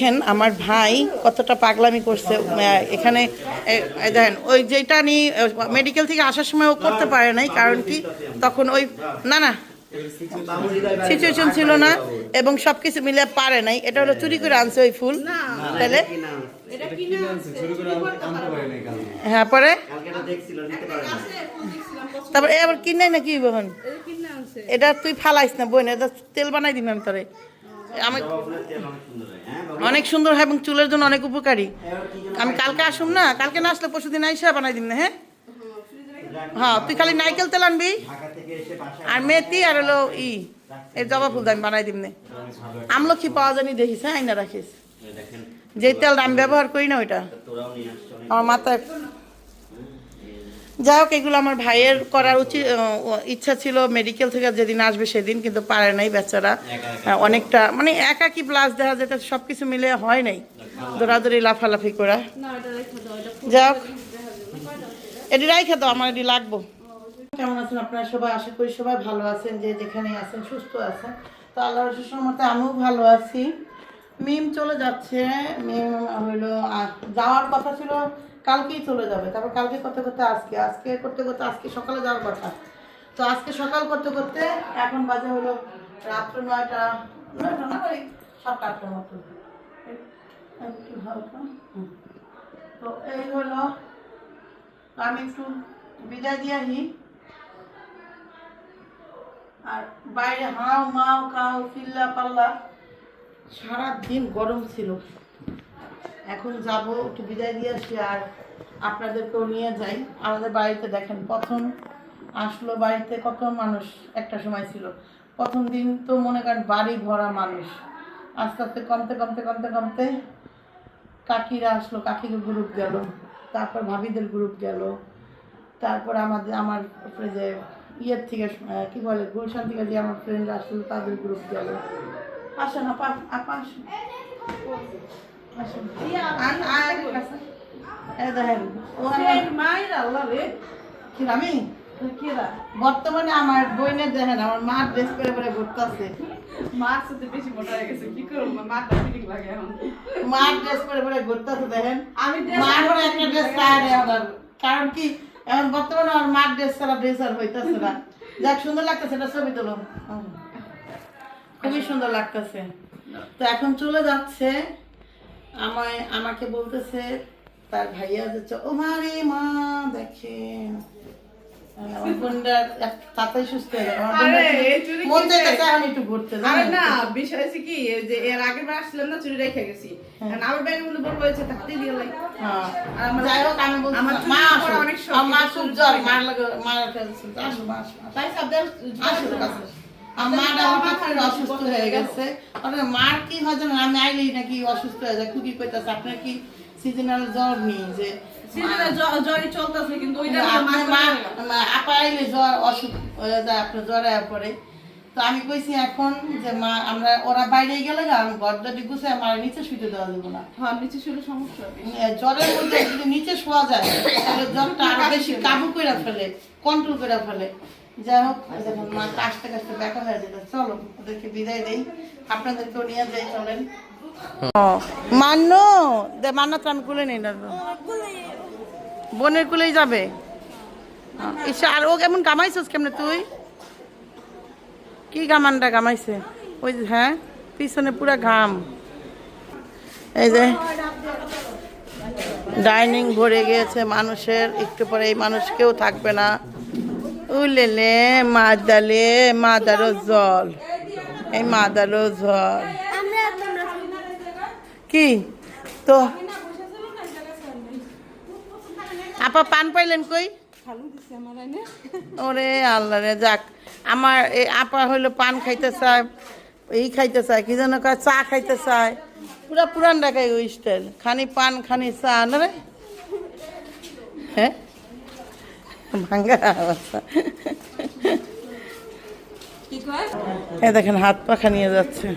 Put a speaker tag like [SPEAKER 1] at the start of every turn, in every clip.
[SPEAKER 1] দেখেন আমার ভাই কতটা পাগলামি করছে। এখানে দেখেন ওই যেটা নিয়ে মেডিকেল থেকে আসার সময় ও করতে পারে নাই কারণ কি তখন ওই না না সিচুয়েশন ছিল না এবং সবকিছু মিলে পারে নাই। এটা হলো চুরি করে আনছে ওই ফুল। তাহলে? হ্যাঁ পরে? তারপর এ আবার কিনে নাকি বহন এটা তুই ফালাইস না বোন এটা তেল বানাই দিবি আমি তোরে। আমি অনেক সুন্দর হয়। এবং চুলের জন্য অনেক উপকারী। আমি কালকে আসুম না? কালকে না আসলে পরশু দিন আইসা বানাই দিম না হ্যাঁ? হ্যাঁ তুই খালি নাইকেল তেল আনবি। আর মেথি আর হলো ই এই জবা ফুল দাম বানাই দিম নে। আমলক্ষী পাওয়া জানি দেখিস হ্যাঁ আইনা রাখিস। যে তেলটা আমি ব্যবহার করি না ওইটা। আমার মাথায় যাই হোক এগুলো আমার ভাইয়ের করার উচিত ইচ্ছা ছিল মেডিকেল থেকে যেদিন আসবে সেদিন কিন্তু পারে নাই বেচারা। অনেকটা মানে একাকি প্লাস দেখা যেটা সব কিছু মিলে হয় নাই। দৌড়াদৌড়ি লাফালাফি করা। যাই হোক। এটি রাইখা দাও আমার এটি লাগবো। কেমন আছেন আপনারা? সবাই আশা করি সবাই ভালো আছেন যে যেখানে আছেন সুস্থ আছেন। তো আল্লাহর মতে আমিও ভালো আছি। মিম চলে যাচ্ছে। মিম হইল আহ, যাওয়ার কথা ছিল কালকেই চলে যাবে। তারপর কালকে করতে করতে আজকে আজকে করতে করতে আজকে সকালে যাওয়ার কথা। তো আজকে সকাল করতে করতে এখন বাজে হলো রাত্র নয়টা না, ওই সাতটা আটটার মতো। একটু হালকা। তো এই হলো আমি একটু বিদায় দিয়ে আসি। আর বাইরে হাও মাও কাও চিল্লা পাল্লা সারাদিন গরম ছিল। এখন যাব, একটু বিদায় দিয়ে আসি আর আপনাদেরকেও নিয়ে যাই। আমাদের বাড়িতে দেখেন, প্রথম আসলো বাড়িতে কত মানুষ একটা সময় ছিল। প্রথম দিন তো মনে করেন বাড়ি ভরা মানুষ। আস্তে আস্তে কমতে কমতে কমতে কমতে কাকিরা আসলো কাকির গ্রুপ গেল, তারপর ভাবিদের গ্রুপ গেল, তারপর আমাদের, আমার যে ইয়ের থেকে কি বলে, গুলশান থেকে যে আমার ফ্রেন্ড আসলো, তাদের গ্রুপ গেল। আসেন, আপা আপা আসেন আসেন আন- আয় কাছে। এই দেখেন, ও আমার- কি আমি? বর্তমানে আমার বইনের দেখেন আমার মা ড্রেস করে করে ঘুরতেছে। মার ড্রেস করে করে ঘুরতেছে দেখেন।
[SPEAKER 2] আমি
[SPEAKER 1] মার পরে একটা ড্রেস চাই আমার কারণ কি এখন বর্তমানে আমার মার ড্রেস ছাড়া ড্রেস আর হইতেছে না। যাক সুন্দর লাগতেছে এটা ছবি তুলো। খুবই সুন্দর লাগতেছে। তো এখন চলে যাচ্ছে আমায় আমাকে বলতেছে তার ভাইয়া যাচ্ছে ও মা রে মা দেখেন। হয়ে?
[SPEAKER 2] না বিষয় হচ্ছে কি যে এর আগের বার আসলাম না চুরি রেখে গেছি। এখন আমার ব্যাগগুলো বলব দিয়ে
[SPEAKER 1] হ্যাঁ।
[SPEAKER 2] করা অনেক
[SPEAKER 1] মা খুব জ্বর মার লাগে মার আসো।
[SPEAKER 2] তাই সব দেখ
[SPEAKER 1] আসো, আসো। আমার মাটা হঠাৎ করে অসুস্থ হয়ে গেছে। মানে মার কি হয় জানেন আমি আইলেই নাকি অসুস্থ হয়ে যায় খুবই কইতাছে। আপনার কি সিজনাল জ্বর নেই যে
[SPEAKER 2] সিজনে জ্বরই চলতেছে কিন্তু ওইটা
[SPEAKER 1] আপনার মা মা- আপা আইলে জ্বর অসুখ হয়ে যায় আপনার জ্বরে পড়ে। তো আমি কইছি এখন যে মা আমরা ওরা বাইরে গেলে আমি ঘর দাদি গুছে আমার নিচে শুতে দেওয়া যাব না।
[SPEAKER 2] হ্যাঁ নিচে শুলে সমস্যা
[SPEAKER 1] জ্বরের মধ্যে যদি নিচে শোয়া যায় তাহলে জ্বরটা আরও বেশি কাবু করে ফেলে কন্ট্রোল করে ফেলে। যাই হোক মা কাশতে কাশতে হয়ে যেত চলো, ওদেরকে বিদায় দেই। আপনাদেরকেও নিয়ে যাই, চলেন। মান্য দে মান্নাত আমি কুলে নেই না তো। বোনের কুলেই যাবে? আর ও কেমন কামাইছিস কেমনে তুই? কি গামানটা কামাইছে ওই হ্যাঁ পিছনে পুরা ঘাম। এই যে, ডাইনিং ভরে গিয়েছে মানুষের, একটু পরে এই মানুষ কেউ থাকবে না। উলেলে মাদালে মাদারও জল। এই মাদারও জল। কি? তো আপা পান পাইলেন কই? ওরে আল্লাহ রে যাক। আমার এই আপা হইল পান খাইতে চায় এই খাইতে চায় কি যেন কয় চা খাইতে চায়। পুরা পুরান ঢাকায় ওই স্টাইল খানি পান খানি চা না রে? হ্যাঁ? অবস্থা। এ দেখেন, হাত পাখা নিয়ে যাচ্ছে।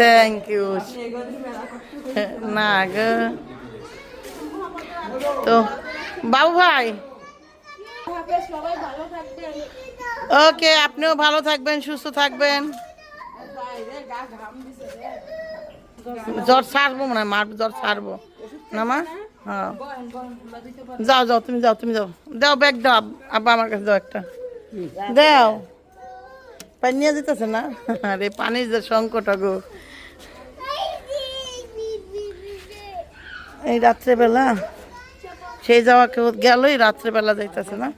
[SPEAKER 1] থ্যাংক ইউ না গো। তো, বাবু ভাই। ওকে, আপনিও ভালো থাকবেন, সুস্থ থাকবেন। জ্বর সারবো মনে হয়, মার জ্বর সারবো না মা? যাও যাও তুমি যাও তুমি যাও। দাও ব্যাগ দাও আব্বা আমার কাছে দাও একটা। দাও। পানি নিয়ে যেতেছে না? আরে পানির যে সংকট গো এই রাত্রেবেলা সেই যাওয়া কেউ গেলই রাত্রেবেলা যাইতেছে না?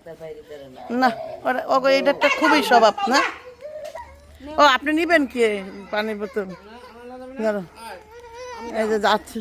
[SPEAKER 1] না ওরা- ওগো এটা একটা খুবই স্বভাব না? ও আপনি নিবেন কি পানির বোতল? দাঁড়াও। এই যে যাচ্ছে।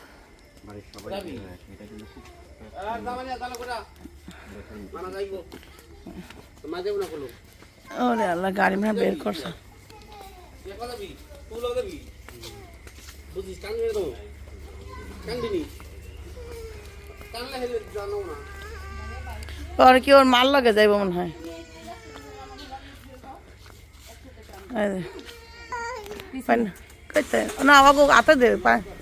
[SPEAKER 1] ওরে আল্লাহ গাড়ি মানে বের করছে। ওর কি ওর মাল লাগে যাইব মনে হয়? না। আমাকে আতে দে পায়। আর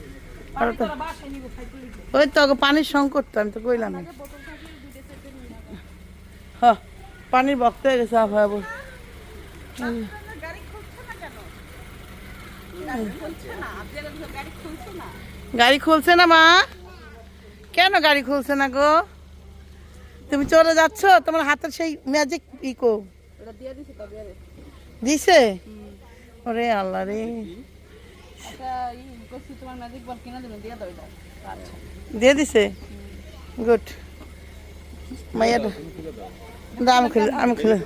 [SPEAKER 1] ওই তো পানির সংকট তো আমি তো কইলাম হ পানির বক্ত হয়ে গেছে আবহাওয়া গাড়ি খুলছে না মা? কেন গাড়ি খুলছে না গো? তুমি চলে যাচ্ছ তোমার হাতের সেই ম্যাজিক ইকো। দিছে ওরে আল্লাহ রে। দিয়ে দিছে? গুড মাইয়া দা। আমি খুলে আমি খুলে।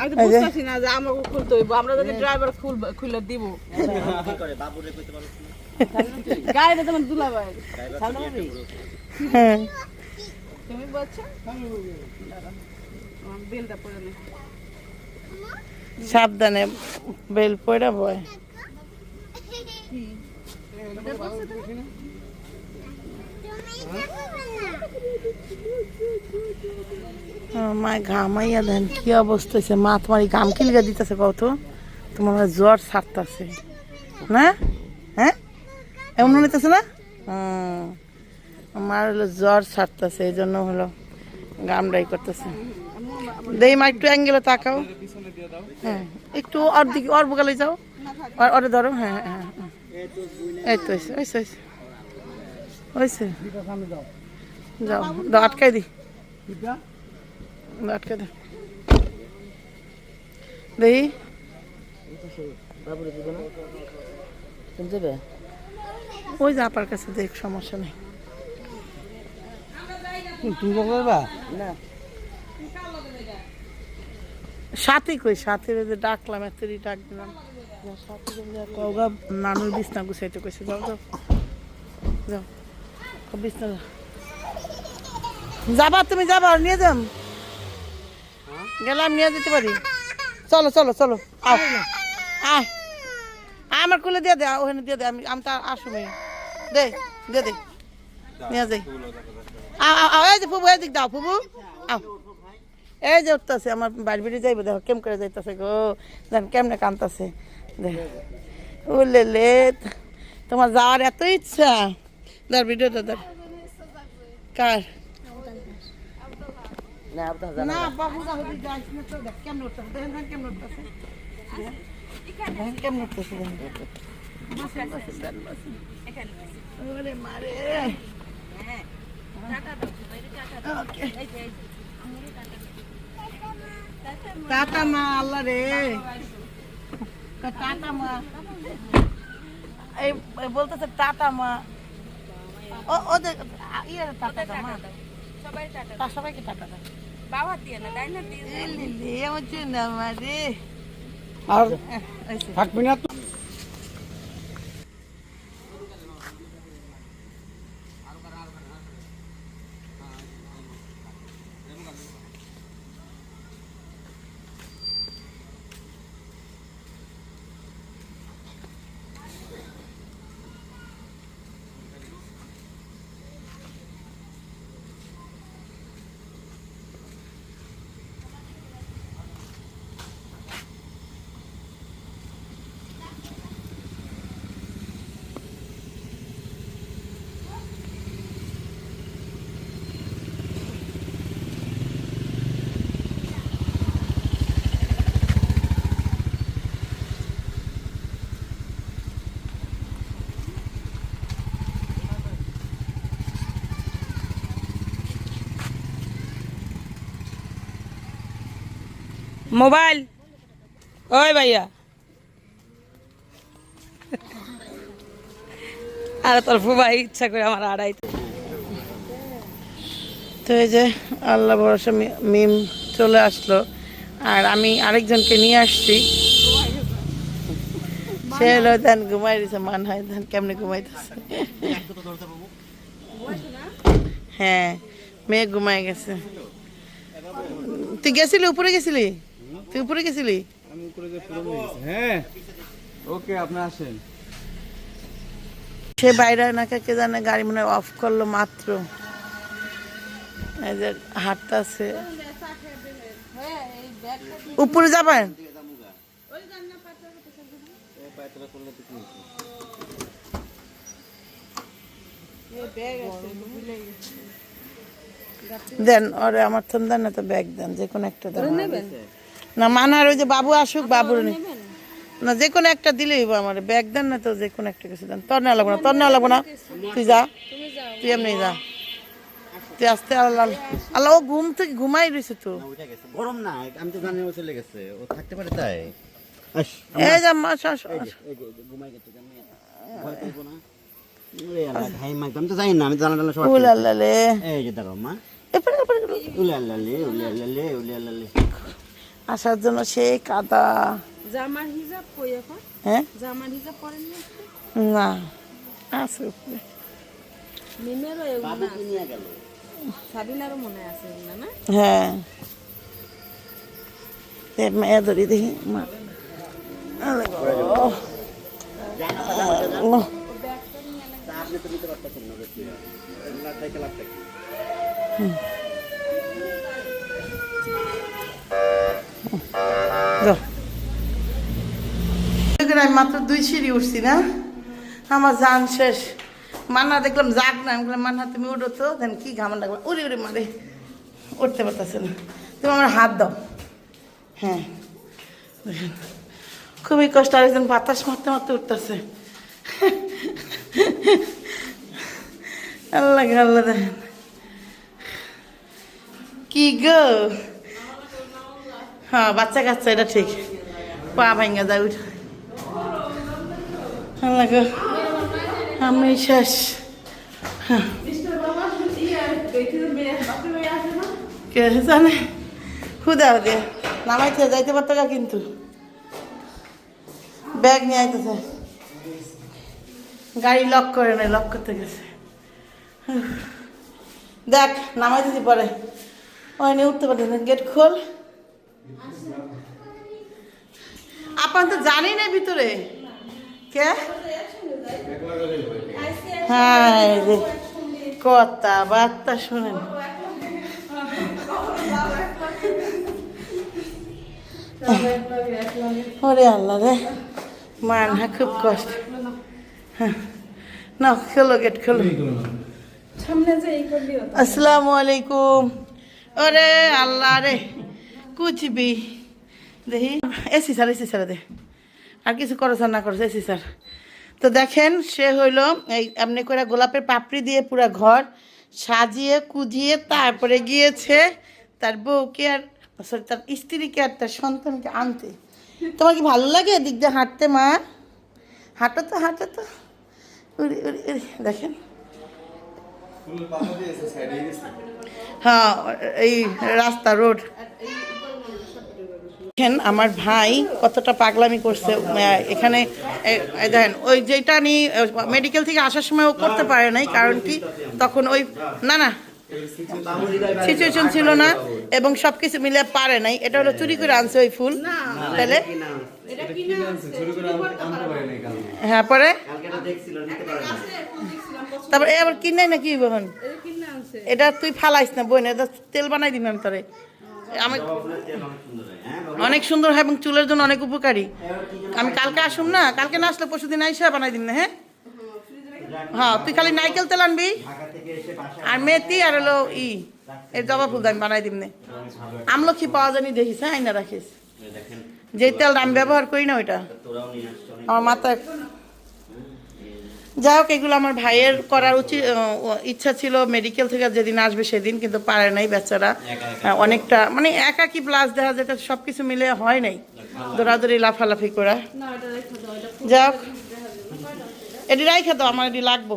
[SPEAKER 2] আমি তো
[SPEAKER 1] এই যে।
[SPEAKER 2] বুঝতেছি না যে আমাকে খুলতে হইব আমরা যদি ড্রাইভার খুল
[SPEAKER 1] হ্যাঁ।
[SPEAKER 2] তুমি বলছো?
[SPEAKER 1] সাবধানে বেল পড়া বয়। মায় ঘামাইয়া দেন, কি অবস্থা হয়েছে মা তোমার এই ঘাম কিলগা দিতেছে কত তোমার জ্বর ছাড়তেছে। না? হ্যাঁ? এমন মনে হইতেছে না। আমার হলো জ্বর ছাড়তেছে এই জন্য হলো গামডাই করতেছে। দেই মা, একটু অ্যাঙ্গেলে তাকাও। হ্যাঁ একটু দিকে ওর যাও। আর ওরে ধরো হ্যাঁ হ্যাঁ হ্যাঁ এই তো হয়েছে হয়েছে হয়েছে যাও দাও আটকাই দি। আটকাই দে। দেখি ওই যে আপার কাছে দেখ সমস্যা নেই। সাথী কই? সাথী ডাকলাম এতই ডাক দিলাম। কওগা বিছনা গুছাইতে কইছে, যাও যাও যাও বিছনা যাবা, তুমি যাবা, নিয়ে যাম। গেলাম, নিয়ে যেতে পারি। চলো চলো চলো, আও। আয় আমার কুলে দিয়ে দে ওখানে দিয়ে দে, আমি আমি তো আসুমি দে দে দে। নিয়ে যাই। এই যে ফুবু এদিক দাও, ফুবু। আও। এই যে উঠতেছে, আমার বাড়ি বাড়ি যাইব, দেখো কেম করে যাইতেছে গো। জান, কেমনে কানতেছে দেখ উলে লে তোমার যাওয়ার এত ইচ্ছা। দার ভিডিওটা দার কার? না বাবু কেমন কেমন কেমন টাটা মা আল্লাহ রে। টাটা মা। এই বলতেছে টাটা মা। ও ওদের ইয়ে টাটা দাও মা। তা সবাইকে টাটা দাও
[SPEAKER 2] বাবা দিয়ে না তাই না দিয়ে
[SPEAKER 1] আমার জন্য আমার রে। আর
[SPEAKER 3] থাকবি না
[SPEAKER 4] মোবাইল। ওই ভাইয়া। আর তোর ফুবাই ইচ্ছা করে আমার আড়াইতে।
[SPEAKER 1] তো এই যে আল্লাহ ভরসা মিম চলে আসলো। আর আমি আরেকজনকে নিয়ে আসছি। সে হলো ধান ঘুমাই দিছে, মান হয় ধান কেমনে ঘুমাইতেছে। হ্যাঁ মেয়ে ঘুমাই গেছে। তুই গেছিলি, উপরে গেছিলি? তুই উপরে গেছিলি?
[SPEAKER 3] হ্যাঁ। ওকে আপনি আসেন।
[SPEAKER 1] সে বাইরে নাকি কে জানে গাড়ি মনে অফ করল মাত্র। এই যে হাঁটতাছে। উপরে যাবেন? দেন ওরে আমার থন দেন না তো ব্যাগ দেন যে কোনো একটা দেন। না মানার ওই যে বাবু আসুক বাবুর নি- না। যে কোনো একটা দিলেই হইবো আমার। ব্যাগ দেন না তো যে কোনো একটা কিছু দেন। তোর নেওয়া লাগবো না তোর নেওয়া লাগবো না। তুই যা। তুই এমনি যা। তুই আসতে আল্লাহ আল্লাহ ও ঘুম থেকে ঘুমাই রয়েছে তো।
[SPEAKER 5] গরম না আমি তো জানি ও চলে গেছে। ও থাকতে পারে তাই। আস
[SPEAKER 1] এই যা মা শাস
[SPEAKER 5] এই যে, এই যে, ঘুমাই গেছে কেমনে ভয় করব না। ওরে আল্লাহ, ঘাই মাই আমি তো জানি না আমি জানা টানা সব
[SPEAKER 1] উল আল্লাহ লে
[SPEAKER 5] এই যে দাঁড়াও মা।
[SPEAKER 1] এপারে এপারে। এপারে।
[SPEAKER 5] উলে আল্লাহ
[SPEAKER 1] আসার জন্য সেই কাদা।
[SPEAKER 4] জামার হিজাব কই এখন?
[SPEAKER 1] হ্যাঁ?
[SPEAKER 4] জামার হিজাব পরেন না
[SPEAKER 1] আছে উপরে।
[SPEAKER 4] মিমেরও
[SPEAKER 5] কি নিয়ে গেল।
[SPEAKER 4] মনে আছে এগুলো না?
[SPEAKER 1] হ্যাঁ। মেয়ে ধরি দেখি মা। আল্লাহ
[SPEAKER 5] আপনি তো নিতে পারতেছেন না বেশি এগুলা থেকে লাভ থাকে
[SPEAKER 1] যাও। এখানে আমি মাত্র দুই সিঁড়ি উঠছি, না? আমার জান শেষ। মান্না দেখলাম যাক না, আমি বললাম, মান্না, তুমি উঠো তো। দেন কি ঘামান লাগল উড়ে উড়ে মারে। উঠতে পারতেছে না। তুমি আমার হাত দাও। হ্যাঁ। খুবই কষ্ট। আর একজন বাতাস মারতে মারতে উঠতেছে। আল্লাহ আল্লাহ, দেখেন। কি গো? হ্যাঁ বাচ্চা কাচ্চা এটা ঠিক। পা ভাঙ্গা যায় উঠ। গো, আমি শেষ। হ্যাঁ। কে জানে? খুদা দিয়ে নামাইতে যাইতে পারতো না কিন্তু। ব্যাগ নিয়ে আইতেছে। গাড়ি লক করে নাই লক করতে গেছে। দেখ নামাই দিতে পারে। ওই নিয়ে উঠতে পারতেন গেট খোল। আপনার তো জানি না ভিতরে। কে? হ্যাঁ কথা বার্তা শুনেন। ওরে আল্লাহ রে। মান হ্যাঁ খুব কষ্ট। হ্যাঁ। না খেলো গেট খেলো। আসসালামু আলাইকুম। ওরে আল্লাহ রে। কুচবি দেখি এসি স্যার এসি স্যার দে আর কিছু করো স্যার না করো এসি স্যার তো দেখেন সে হইল এই এমনি করে গোলাপের পাপড়ি দিয়ে পুরো ঘর সাজিয়ে কুজিয়ে তারপরে গিয়েছে তার বউকে আর সরি তার স্ত্রীকে আর তার সন্তানকে আনতে। তোমার কি ভালো লাগে এদিক দিয়ে হাঁটতে মা? হাঁটো তো হাঁটো তো। উড়ি উড়ি উড়ি দেখেন। হ্যাঁ এই রাস্তা রোড। দেখেন আমার ভাই কতটা পাগলামি করছে। এখানে দেখেন ওই যেটা নিয়ে মেডিকেল থেকে আসার সময় ও করতে পারে নাই কারণ কি তখন ওই না না সিচুয়েশন ছিল না এবং সবকিছু মিলে পারে নাই। এটা হলো চুরি করে আনছে ওই ফুল। তাহলে? হ্যাঁ পরে? তারপরে আবার কিনাই না কি বহন এটা তুই ফালাইস না বই না এটা তেল বানাই দিবি আমি তোরে। আমি
[SPEAKER 5] অনেক সুন্দর হয়
[SPEAKER 1] এবং চুলের জন্য অনেক উপকারী। আমি কালকে আসুন না? কালকে না আসলে পরশু দিন আইসা বানাই দিন না হ্যাঁ? হ্যাঁ তুই খালি নাইকেল তেল আনবি, আর মেথি আর হলো ই, এই জবা ফুল আমি বানাই দিম নে। আমলক্ষী পাওয়া জানি দেখিস হ্যাঁ আইনা রাখিস। যে তেলটা আমি ব্যবহার করি না ওইটা। আমার মাথায় যাই হোক এগুলো আমার ভাইয়ের করার উচিত ইচ্ছা ছিল মেডিকেল থেকে যেদিন আসবে সেদিন কিন্তু পারে নাই বেচারা। অনেকটা মানে একাকি প্লাস দেখা যেতে সব কিছু মিলে হয় নাই। দৌড়াদৌড়ি লাফালাফি করা। যাই হোক এটি রাইখা দাও আমার এটি লাগবো।